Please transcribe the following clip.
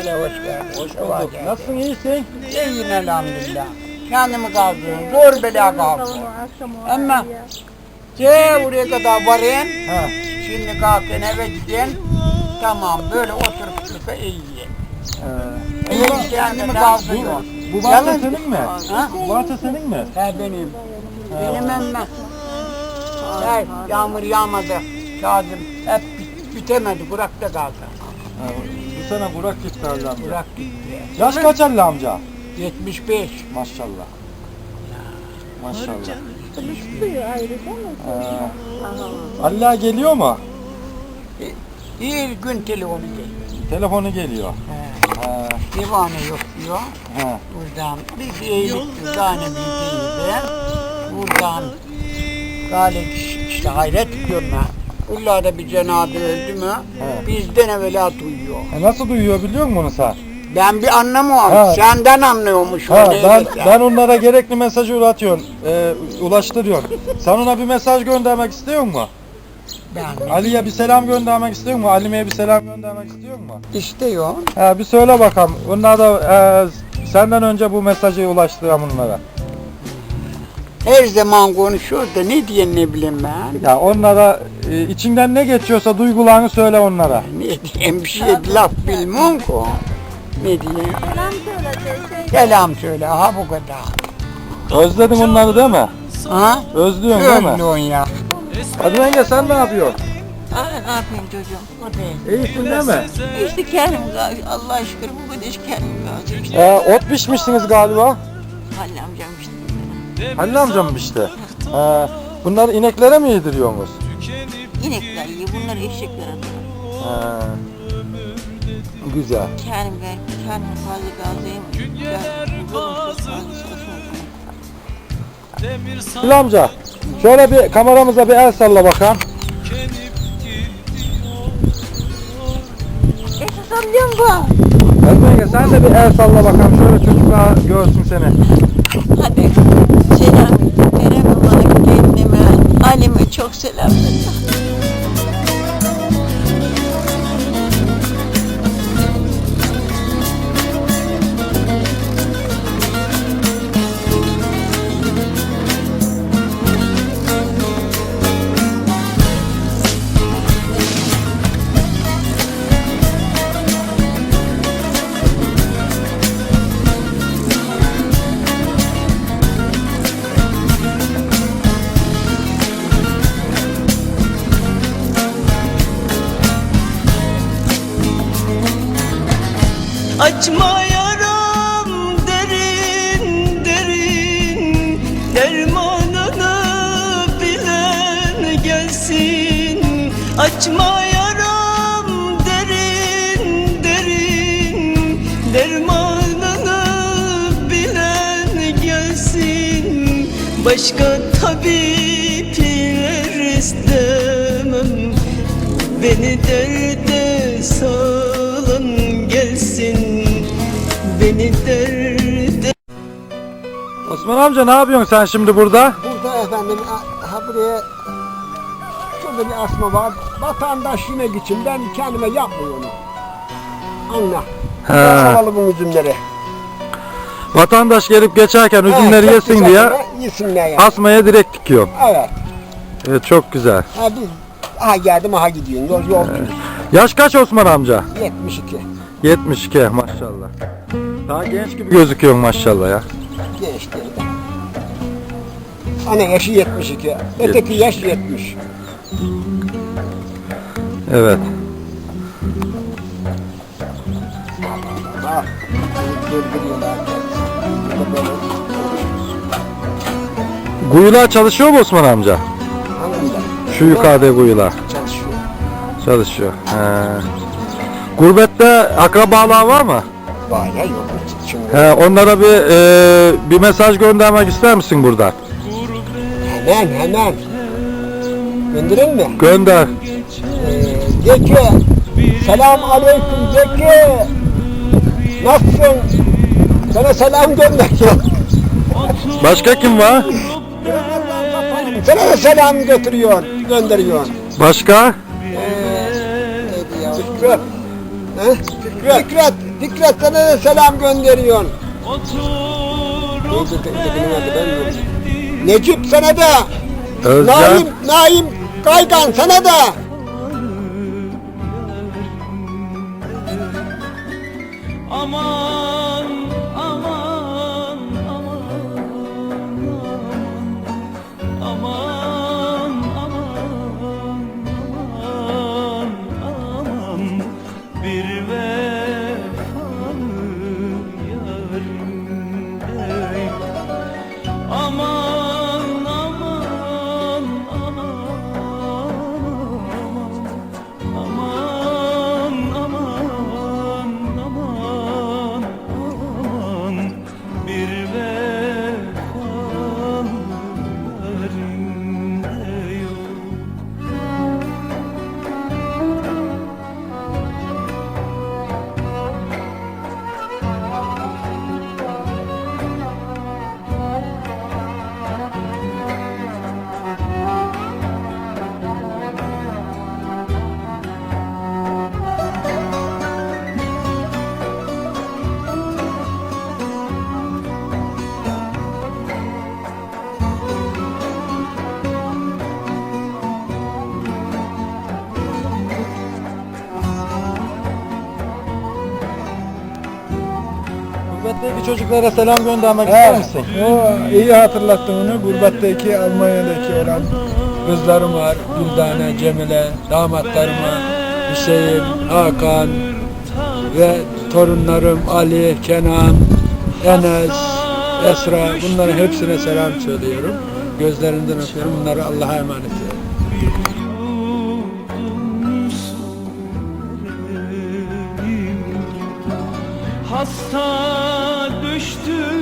Hele hoş geldin. Hoş bulduk. Nasılsın iyisin? İyiyim elhamdülillah. Kendimi kaldırıyorum. Zor bela kaldırıyorum. Ama ce buraya kadar varayım. Şimdi kalkın eve gidin. Tamam böyle oturup sırfa iyi. Ee, İyi kendimi kaldırıyorum. bu bahçe senin mi? Ha? Bu bahçe senin mi? He benim. Benim emme. He, yağmur yağmadı. Kazım hep bit- bitemedi. Kurakta kaldı. Bu sene Burak gitti Ali amca. Kurak gitti. Yaş kaç Ali amca? 75. Maşallah. Maşallah. Çalışıyor ayrı değil mi? Ee, Allah geliyor mu? Bir gün telefonu geliyor. Telefonu geliyor. He. Ha, Divane yok diyor. ha. Buradan bir iyilik tane bildiğinde buradan galik işte hayret diyorum ben. Ullada bir cenaze öldü mü He. bizden evvela duyuyor. E nasıl duyuyor biliyor musun onu sen? Ben bir anlamıyorum. Ha. Senden anlıyormuş. Ha, ben, ben onlara gerekli mesajı ulaştırıyorum. E, ulaştırıyorum. Sen ona bir mesaj göndermek istiyor musun? Ben Ali'ye bir selam göndermek istiyor musun? Ali'ye bir selam göndermek istiyor musun? istiyor. Ha, bir söyle bakalım. Onlar da e, senden önce bu mesajı ulaştıran onlara. Her zaman konuşuyor da ne diye ne bileyim ben. Ya onlara e, içinden ne geçiyorsa duygularını söyle onlara. Ne diyeyim bir şey laf bilmiyorum ki. Ne diyeyim? Selam söyle. Selam söyle ha bu kadar. Özledin onları değil mi? Ha? Özlüyorsun değil mi? Öldün ya. Hadi yenge sen ne yapıyorsun? Ay ne yapayım çocuğum? Hadi. İyisin değil mi? İşte kendim gazi. Allah aşkına bu kadar iş kendim gazi. İşte Ee, ot pişmişsiniz galiba. Halil amcam. Halil amcam işte. Ee, bunları ineklere mi yediriyorsunuz? İnekler yiyor. Bunlar eşekler atıyor. Ee, güzel. Kendim ben kendim fazla gazıyım. Ben yolum çok fazla çalışmıyorum. Halil amca şöyle bir kameramıza bir el salla bakalım. Esas amcam bu. Halil yenge sen de bir el salla bakalım. Şöyle çocuklar görsün seni. Hadi. Selam Kerem'e, kendime, Ali'me çok selam Açma yaram derin derin Dermanını bilen gelsin. Açma yaram derin derin Dermanını bilen gelsin. Başka tabipler istemem Beni derde salan Osman amca ne yapıyorsun sen şimdi burada? Burada efendim ha buraya şurada bir asma var. Vatandaş yemek için ben kendime yapmıyorum. Anla. He. Alalım bu üzümleri. Vatandaş gelip geçerken üzümleri Evet, yesin diye. Yesinler ya. asmaya direkt dikiyorum. Evet. Evet, çok güzel. Ha biz aha geldim aha gidiyorum. Yol yolcuyuz. Yaş kaç Osman amca? 72. 72 maşallah. Daha genç gibi gözüküyorsun maşallah ya. Geçti. Ana yaşı 72. Öteki yaş 70. Evet. Burada böyle. Kuyular çalışıyor mu Osman amca? Anında Şu yukarıda kuyular çalışıyor. çalışıyor. He. Gurbette akrabalar var mı? Ya yok. Şimdi He, onlara bir e, bir mesaj göndermek ister misin burada? hemen hemen. Gönderin mi? Gönder. Ee, de ki selam aleyküm de ki nasılsın? Sana selam gönderiyor. Başka kim var? Sana da selam götürüyor, gönderiyor. Başka? Ee, neydi ya? Fikret. He? Fikret. Fikret. Fikret sana da selam gönderiyorsun. Adı ben de- Necip sana da. Özcan. Naim, Naim Kaygan sana da. Aman Gurbetteki çocuklara selam göndermek ister misin? O iyi hatırlattın onu. Gurbetteki Almanya'daki olan kızlarım var. Güldane, Cemile, damatlarıma Hüseyin, Hakan ve torunlarım Ali, Kenan, Enes, Esra bunların hepsine selam söylüyorum. Gözlerinden öpüyorum. Bunları Allah'a emanet ediyorum. Hasta düştü